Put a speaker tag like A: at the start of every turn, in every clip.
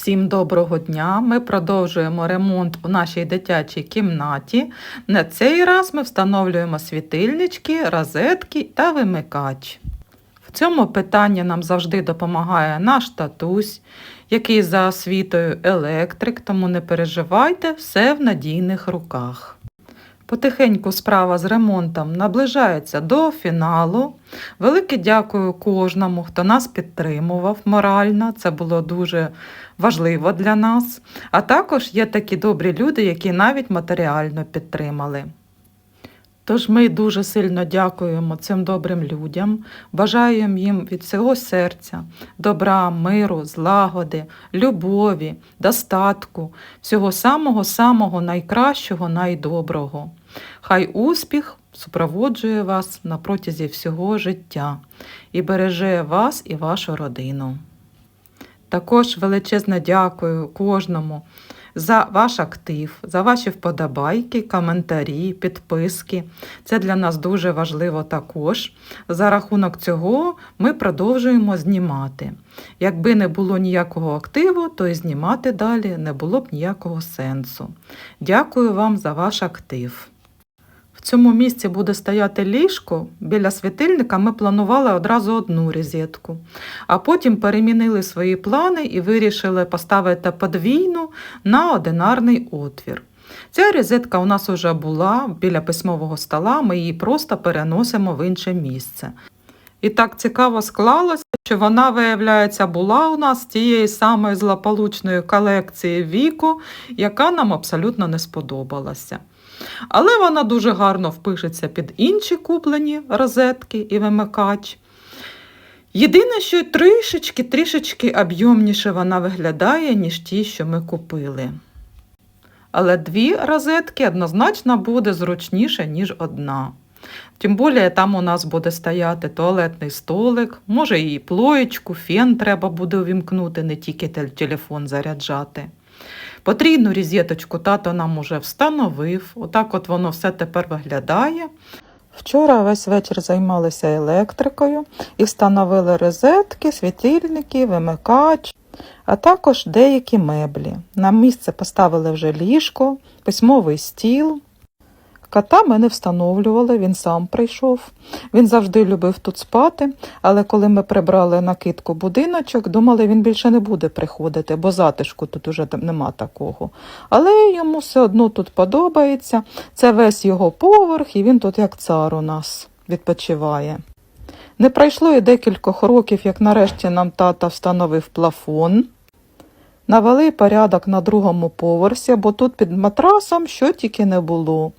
A: Всім доброго дня! Ми продовжуємо ремонт у нашій дитячій кімнаті. На цей раз ми встановлюємо світильнички, розетки та вимикач. В цьому питанні нам завжди допомагає наш татусь, який за освітою електрик, тому не переживайте, все в надійних руках. Потихеньку справа з ремонтом наближається до фіналу. Велике дякую кожному, хто нас підтримував морально. Це було дуже важливо для нас. А також є такі добрі люди, які навіть матеріально підтримали. Тож ми дуже сильно дякуємо цим добрим людям, бажаємо їм від всього серця добра, миру, злагоди, любові, достатку, всього самого-самого найкращого, найдоброго. Хай успіх супроводжує вас на протязі всього життя і береже вас і вашу родину. Також величезне дякую кожному за ваш актив, за ваші вподобайки, коментарі, підписки. Це для нас дуже важливо також. За рахунок цього ми продовжуємо знімати. Якби не було ніякого активу, то і знімати далі не було б ніякого сенсу. Дякую вам за ваш актив. В цьому місці буде стояти ліжко. Біля світильника ми планували одразу одну розетку, а потім перемінили свої плани і вирішили поставити подвійну на одинарний отвір. Ця розетка у нас вже була біля письмового стола, ми її просто переносимо в інше місце. І так цікаво склалося, що вона, виявляється, була у нас тієї самої злополучної колекції віку, яка нам абсолютно не сподобалася. Але вона дуже гарно впишеться під інші куплені розетки і вимикач. Єдине, що трішечки трішечки об'ємніше вона виглядає, ніж ті, що ми купили. Але дві розетки однозначно буде зручніше, ніж одна. Тим більше там у нас буде стояти туалетний столик, може і плоєчку, фен треба буде увімкнути, не тільки телефон заряджати. Потрійну розеточку тато нам уже встановив. Отак от воно все тепер виглядає. Вчора весь вечір займалися електрикою і встановили розетки, світильники, вимикач, а також деякі меблі. На місце поставили вже ліжко, письмовий стіл. Кота ми не встановлювали, він сам прийшов. Він завжди любив тут спати, але коли ми прибрали накидку будиночок, думали, він більше не буде приходити, бо затишку тут уже нема такого. Але йому все одно тут подобається. Це весь його поверх, і він тут як цар у нас відпочиває. Не пройшло і декількох років, як нарешті нам тата встановив плафон. Навели порядок на другому поверсі, бо тут під матрасом що тільки не було.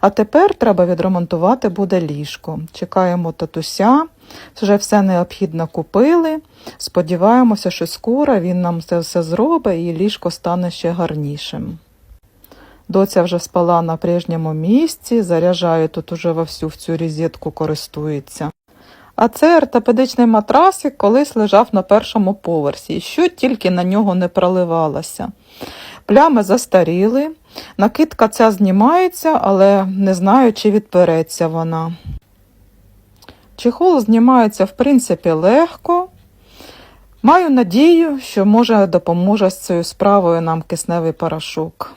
A: А тепер треба відремонтувати буде ліжко. Чекаємо татуся, вже все необхідно купили. Сподіваємося, що скоро він нам це все зробить і ліжко стане ще гарнішим. Доця вже спала на прежньому місці, заряджає тут уже вовсю в цю розетку користується. А це ортопедичний матрасик колись лежав на першому поверсі, що тільки на нього не проливалося. Плями застаріли, накидка ця знімається, але не знаю, чи відпереться вона. Чехол знімається, в принципі, легко. Маю надію, що може допоможе з цією справою нам кисневий порошок.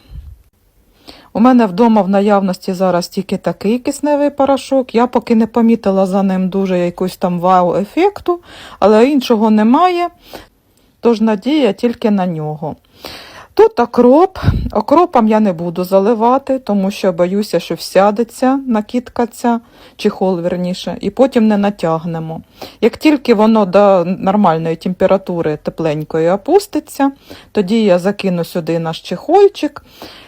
A: У мене вдома в наявності зараз тільки такий кисневий порошок. Я поки не помітила за ним дуже якусь там вау-ефекту, але іншого немає, тож надія тільки на нього. Тут окроп. Окропом я не буду заливати, тому що боюся, що всядеться накидка ця, чехол верніше, і потім не натягнемо. Як тільки воно до нормальної температури тепленької опуститься, тоді я закину сюди наш чехольчик.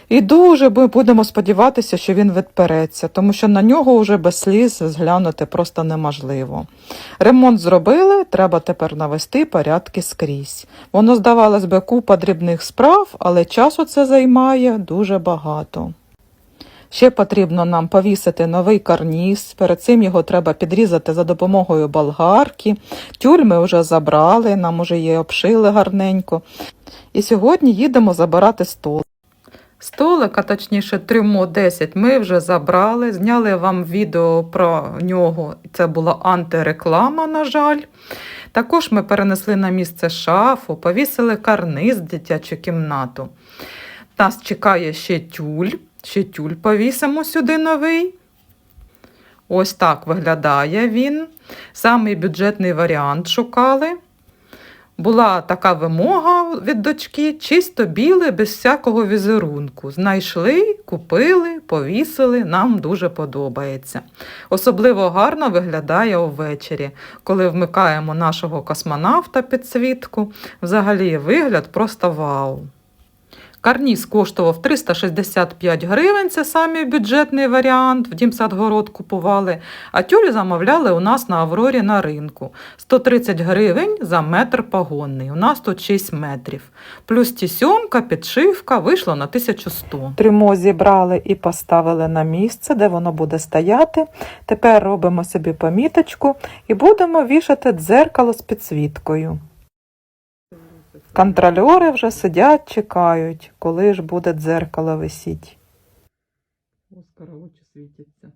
A: І дуже будемо сподіватися, що він відпереться, тому що на нього вже без сліз зглянути просто неможливо. Ремонт зробили, треба тепер навести порядки скрізь. Воно, здавалось би, купа дрібних справ, але часу це займає дуже багато. Ще потрібно нам повісити новий карніз. Перед цим його треба підрізати за допомогою болгарки. Тюль вже забрали, нам уже її обшили гарненько. І сьогодні їдемо забирати стол. Столик, а точніше трюмо 10, ми вже забрали. Зняли вам відео про нього. Це була антиреклама, на жаль. Також ми перенесли на місце шафу, повісили карниз дитячу кімнату. Нас чекає ще тюль. Ще тюль повісимо сюди новий. Ось так виглядає він. Самий бюджетний варіант шукали. Була така вимога від дочки, чисто біле, без всякого візерунку. Знайшли, купили, повісили, нам дуже подобається. Особливо гарно виглядає увечері, коли вмикаємо нашого космонавта підсвітку. Взагалі вигляд просто вау. Карніз коштував 365 гривень, це самий бюджетний варіант. В Дімсадгород купували, а тюль замовляли у нас на Аврорі на ринку. 130 гривень за метр погонний. У нас тут 6 метрів. Плюс тісьомка, підшивка вийшло на 1100. Трюмо зібрали і поставили на місце, де воно буде стояти. Тепер робимо собі поміточку і будемо вішати дзеркало з підсвіткою. Контрольори вже сидять, чекають, коли ж буде дзеркало висіть. Оскара очі світяться.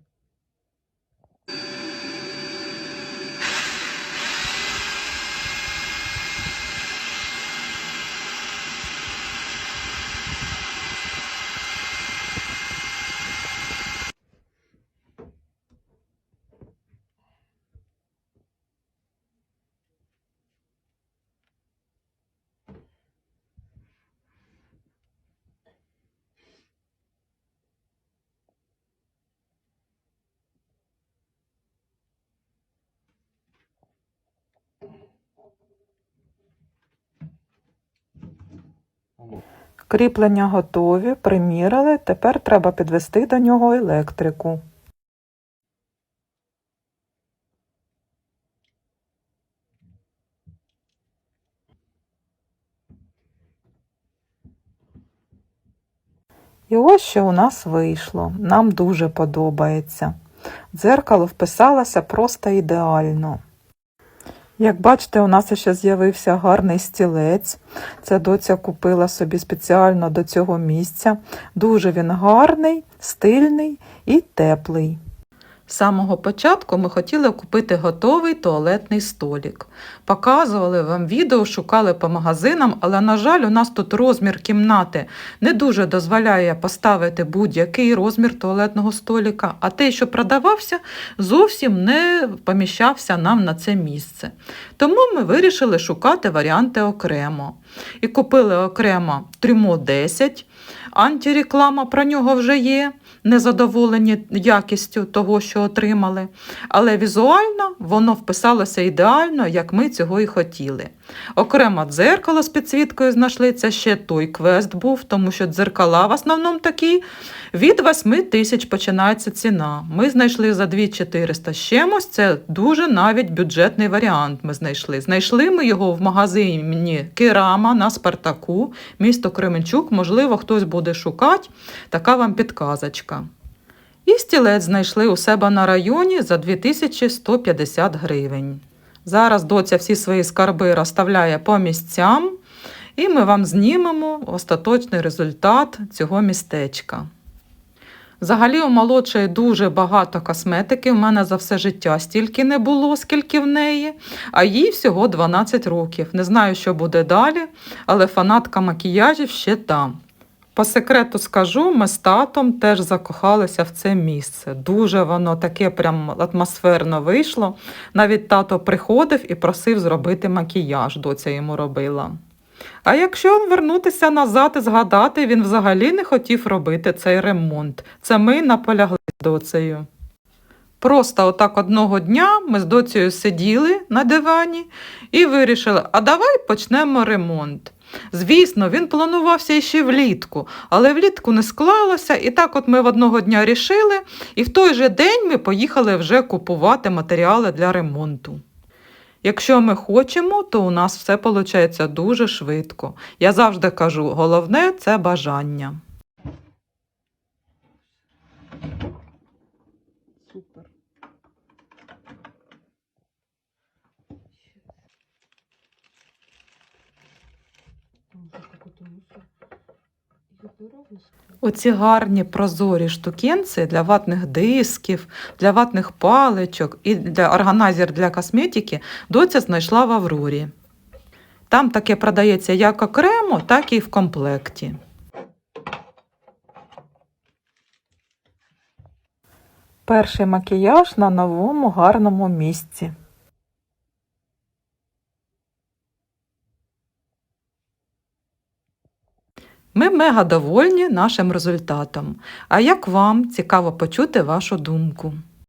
A: Кріплення готові, приміряли, тепер треба підвести до нього електрику. І ось що у нас вийшло. Нам дуже подобається. Дзеркало вписалося просто ідеально. Як бачите, у нас ще з'явився гарний стілець. Це доця купила собі спеціально до цього місця. Дуже він гарний, стильний і теплий. З самого початку ми хотіли купити готовий туалетний столик. Показували вам відео, шукали по магазинам, але, на жаль, у нас тут розмір кімнати не дуже дозволяє поставити будь-який розмір туалетного столика, а той, що продавався, зовсім не поміщався нам на це місце. Тому ми вирішили шукати варіанти окремо. І купили окремо трюмо 10, антиреклама про нього вже є незадоволені якістю того, що отримали, але візуально воно вписалося ідеально, як ми цього і хотіли. Окремо дзеркало з підсвіткою знайшли, це ще той квест був, тому що дзеркала в основному такі. Від 8 тисяч починається ціна. Ми знайшли за 2400 з чимось, це дуже навіть бюджетний варіант ми знайшли. Знайшли ми його в магазині Керама на Спартаку, місто Кременчук, можливо, хтось буде шукати, така вам підказочка. І стілець знайшли у себе на районі за 2150 гривень. Зараз доця всі свої скарби розставляє по місцям, і ми вам знімемо остаточний результат цього містечка. Взагалі, у молодшої дуже багато косметики. У мене за все життя стільки не було, скільки в неї, а їй всього 12 років. Не знаю, що буде далі, але фанатка макіяжів ще там. По секрету скажу, ми з татом теж закохалися в це місце. Дуже воно таке прям атмосферно вийшло. Навіть тато приходив і просив зробити макіяж, доця йому робила. А якщо вернутися назад і згадати, він взагалі не хотів робити цей ремонт. Це ми наполягли з доцею. Просто отак одного дня ми з доцею сиділи на дивані і вирішили, а давай почнемо ремонт. Звісно, він планувався ще влітку, але влітку не склалося, і так от ми в одного дня рішили, і в той же день ми поїхали вже купувати матеріали для ремонту. Якщо ми хочемо, то у нас все виходить дуже швидко. Я завжди кажу, головне це бажання. Оці гарні прозорі штукенці для ватних дисків, для ватних паличок і для органайзер для косметики доця знайшла в Аврорі. Там таке продається як окремо, так і в комплекті. Перший макіяж на новому гарному місці. Ми мега довольні нашим результатом. А як вам цікаво почути вашу думку?